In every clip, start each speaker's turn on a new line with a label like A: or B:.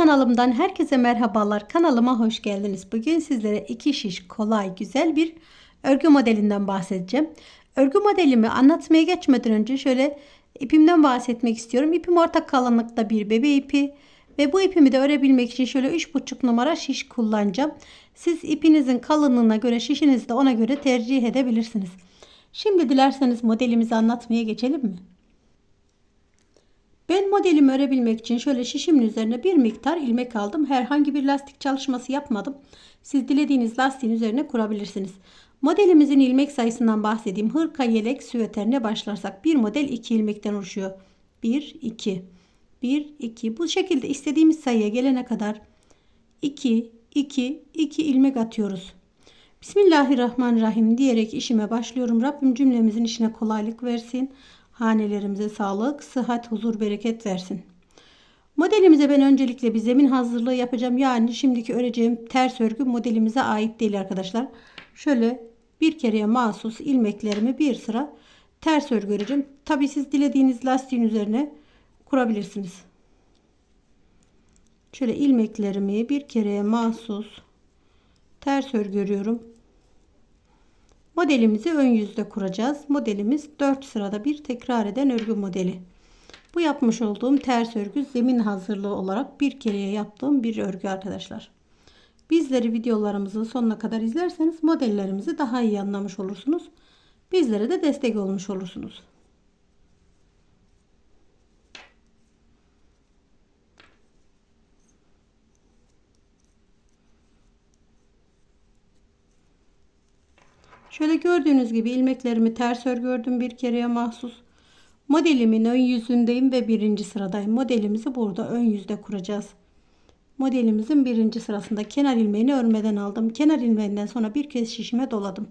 A: kanalımdan herkese merhabalar. Kanalıma hoş geldiniz. Bugün sizlere iki şiş kolay güzel bir örgü modelinden bahsedeceğim. Örgü modelimi anlatmaya geçmeden önce şöyle ipimden bahsetmek istiyorum. İpim orta kalınlıkta bir bebe ipi ve bu ipimi de örebilmek için şöyle 3,5 numara şiş kullanacağım. Siz ipinizin kalınlığına göre şişinizi de ona göre tercih edebilirsiniz. Şimdi dilerseniz modelimizi anlatmaya geçelim mi? Ben modelimi örebilmek için şöyle şişimin üzerine bir miktar ilmek aldım. Herhangi bir lastik çalışması yapmadım. Siz dilediğiniz lastiğin üzerine kurabilirsiniz. Modelimizin ilmek sayısından bahsedeyim. Hırka, yelek, süveterine başlarsak bir model 2 ilmekten oluşuyor. 1, 2, 1, 2. Bu şekilde istediğimiz sayıya gelene kadar 2, 2, 2 ilmek atıyoruz. Bismillahirrahmanirrahim diyerek işime başlıyorum. Rabbim cümlemizin işine kolaylık versin. Hanelerimize sağlık, sıhhat, huzur, bereket versin. Modelimize ben öncelikle bir zemin hazırlığı yapacağım. Yani şimdiki öreceğim ters örgü modelimize ait değil arkadaşlar. Şöyle bir kereye mahsus ilmeklerimi bir sıra ters örgü öreceğim. Tabi siz dilediğiniz lastiğin üzerine kurabilirsiniz. Şöyle ilmeklerimi bir kereye mahsus ters örgü örüyorum. Modelimizi ön yüzde kuracağız. Modelimiz 4 sırada bir tekrar eden örgü modeli. Bu yapmış olduğum ters örgü zemin hazırlığı olarak bir kereye yaptığım bir örgü arkadaşlar. Bizleri videolarımızın sonuna kadar izlerseniz modellerimizi daha iyi anlamış olursunuz. Bizlere de destek olmuş olursunuz. Şöyle gördüğünüz gibi ilmeklerimi ters örgü ördüm bir kereye mahsus. Modelimin ön yüzündeyim ve birinci sıradayım. Modelimizi burada ön yüzde kuracağız. Modelimizin birinci sırasında kenar ilmeğini örmeden aldım. Kenar ilmeğinden sonra bir kez şişime doladım.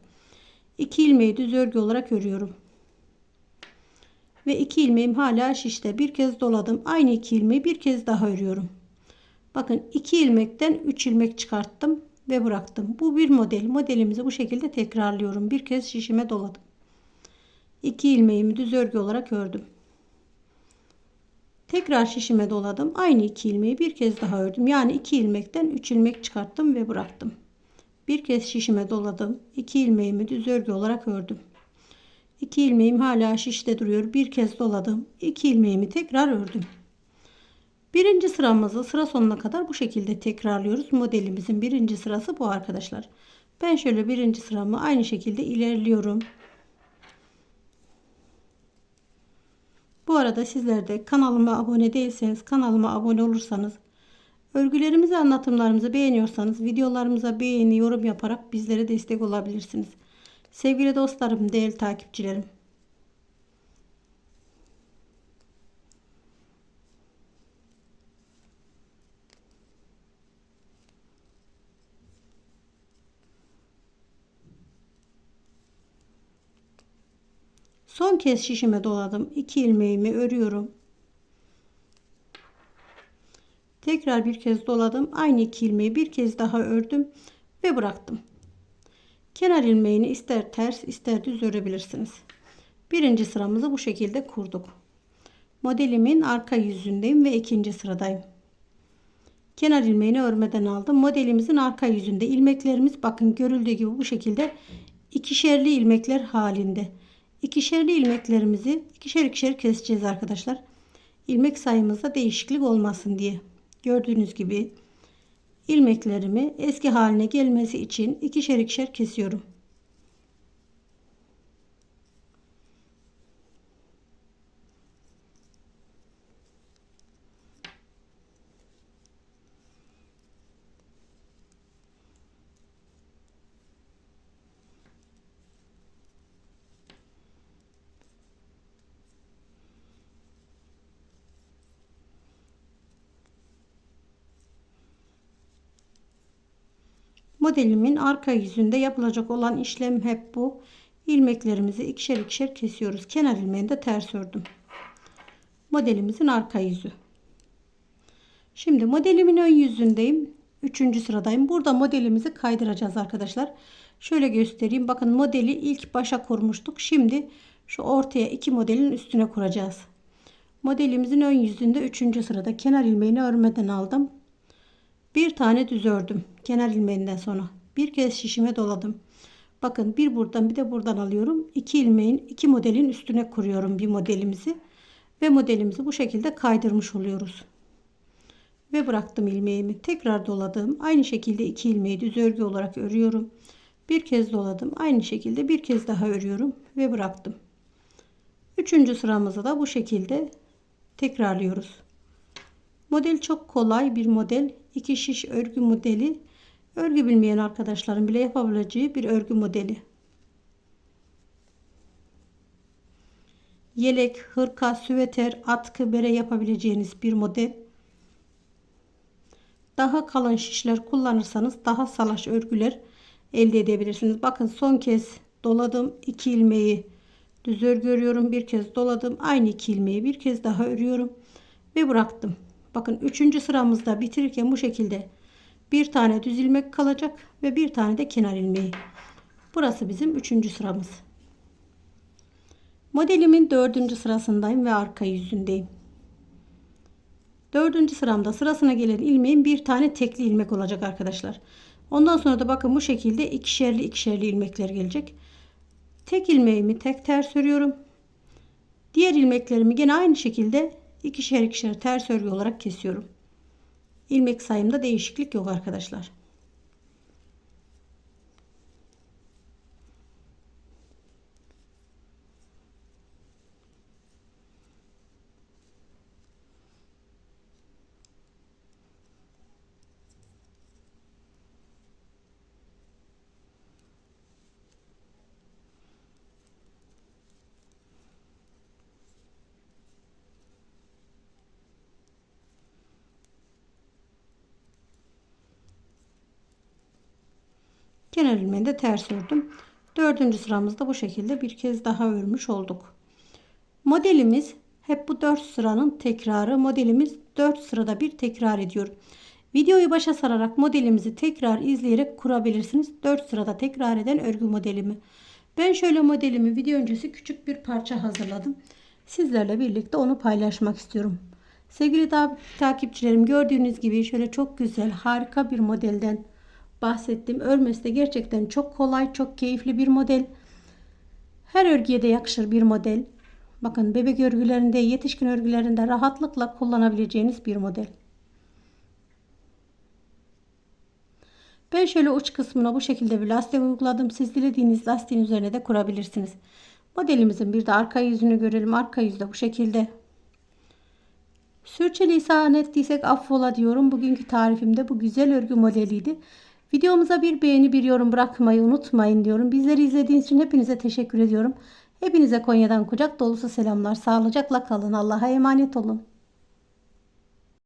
A: İki ilmeği düz örgü olarak örüyorum. Ve iki ilmeğim hala şişte. Bir kez doladım. Aynı iki ilmeği bir kez daha örüyorum. Bakın iki ilmekten üç ilmek çıkarttım ve bıraktım. Bu bir model. Modelimizi bu şekilde tekrarlıyorum. Bir kez şişime doladım. 2 ilmeğimi düz örgü olarak ördüm. Tekrar şişime doladım. Aynı iki ilmeği bir kez daha ördüm. Yani iki ilmekten 3 ilmek çıkarttım ve bıraktım. Bir kez şişime doladım. 2 ilmeğimi düz örgü olarak ördüm. 2 ilmeğim hala şişte duruyor. Bir kez doladım. 2 ilmeğimi tekrar ördüm. Birinci sıramızı sıra sonuna kadar bu şekilde tekrarlıyoruz. Modelimizin birinci sırası bu arkadaşlar. Ben şöyle birinci sıramı aynı şekilde ilerliyorum. Bu arada sizler de kanalıma abone değilseniz kanalıma abone olursanız örgülerimizi anlatımlarımızı beğeniyorsanız videolarımıza beğeni yorum yaparak bizlere destek olabilirsiniz. Sevgili dostlarım değerli takipçilerim. Son kez şişime doladım. 2 ilmeğimi örüyorum. Tekrar bir kez doladım. Aynı iki ilmeği bir kez daha ördüm ve bıraktım. Kenar ilmeğini ister ters ister düz örebilirsiniz. Birinci sıramızı bu şekilde kurduk. Modelimin arka yüzündeyim ve ikinci sıradayım. Kenar ilmeğini örmeden aldım. Modelimizin arka yüzünde ilmeklerimiz bakın görüldüğü gibi bu şekilde ikişerli ilmekler halinde. İkişerli ilmeklerimizi ikişer ikişer keseceğiz arkadaşlar. İlmek sayımızda değişiklik olmasın diye. Gördüğünüz gibi ilmeklerimi eski haline gelmesi için ikişer ikişer kesiyorum. Modelimin arka yüzünde yapılacak olan işlem hep bu. İlmeklerimizi ikişer ikişer kesiyoruz. Kenar ilmeğini de ters ördüm. Modelimizin arka yüzü. Şimdi modelimin ön yüzündeyim. Üçüncü sıradayım. Burada modelimizi kaydıracağız arkadaşlar. Şöyle göstereyim. Bakın modeli ilk başa kurmuştuk. Şimdi şu ortaya iki modelin üstüne kuracağız. Modelimizin ön yüzünde üçüncü sırada kenar ilmeğini örmeden aldım. Bir tane düz ördüm. Kenar ilmeğinden sonra. Bir kez şişime doladım. Bakın bir buradan bir de buradan alıyorum. İki ilmeğin iki modelin üstüne kuruyorum bir modelimizi. Ve modelimizi bu şekilde kaydırmış oluyoruz. Ve bıraktım ilmeğimi. Tekrar doladım. Aynı şekilde iki ilmeği düz örgü olarak örüyorum. Bir kez doladım. Aynı şekilde bir kez daha örüyorum ve bıraktım. Üçüncü sıramızı da bu şekilde tekrarlıyoruz. Model çok kolay bir model. İki şiş örgü modeli. Örgü bilmeyen arkadaşların bile yapabileceği bir örgü modeli. Yelek, hırka, süveter, atkı, bere yapabileceğiniz bir model. Daha kalın şişler kullanırsanız daha salaş örgüler elde edebilirsiniz. Bakın son kez doladım. 2 ilmeği düz örgü örüyorum. Bir kez doladım. Aynı 2 ilmeği bir kez daha örüyorum. Ve bıraktım. Bakın 3. sıramızda bitirirken bu şekilde bir tane düz ilmek kalacak ve bir tane de kenar ilmeği. Burası bizim 3. sıramız. Modelimin 4. sırasındayım ve arka yüzündeyim. Dördüncü sıramda sırasına gelen ilmeğin bir tane tekli ilmek olacak arkadaşlar. Ondan sonra da bakın bu şekilde ikişerli ikişerli ilmekler gelecek. Tek ilmeğimi tek ters örüyorum. Diğer ilmeklerimi yine aynı şekilde ikişer ikişer ters örgü olarak kesiyorum. İlmek sayımda değişiklik yok arkadaşlar. Kenar ilmeğini de ters ördüm. Dördüncü sıramızda bu şekilde bir kez daha örmüş olduk. Modelimiz hep bu 4 sıranın tekrarı. Modelimiz 4 sırada bir tekrar ediyor. Videoyu başa sararak modelimizi tekrar izleyerek kurabilirsiniz. 4 sırada tekrar eden örgü modelimi. Ben şöyle modelimi video öncesi küçük bir parça hazırladım. Sizlerle birlikte onu paylaşmak istiyorum. Sevgili takipçilerim gördüğünüz gibi şöyle çok güzel harika bir modelden bahsettim. Örmesi de gerçekten çok kolay, çok keyifli bir model. Her örgüye de yakışır bir model. Bakın bebek örgülerinde, yetişkin örgülerinde rahatlıkla kullanabileceğiniz bir model. Ben şöyle uç kısmına bu şekilde bir lastik uyguladım. Siz dilediğiniz lastiğin üzerine de kurabilirsiniz. Modelimizin bir de arka yüzünü görelim. Arka yüzde bu şekilde. Sürçülisan ettiysek affola diyorum. Bugünkü tarifimde bu güzel örgü modeliydi. Videomuza bir beğeni bir yorum bırakmayı unutmayın diyorum. Bizleri izlediğiniz için hepinize teşekkür ediyorum. Hepinize Konya'dan kucak dolusu selamlar. Sağlıcakla kalın. Allah'a emanet olun.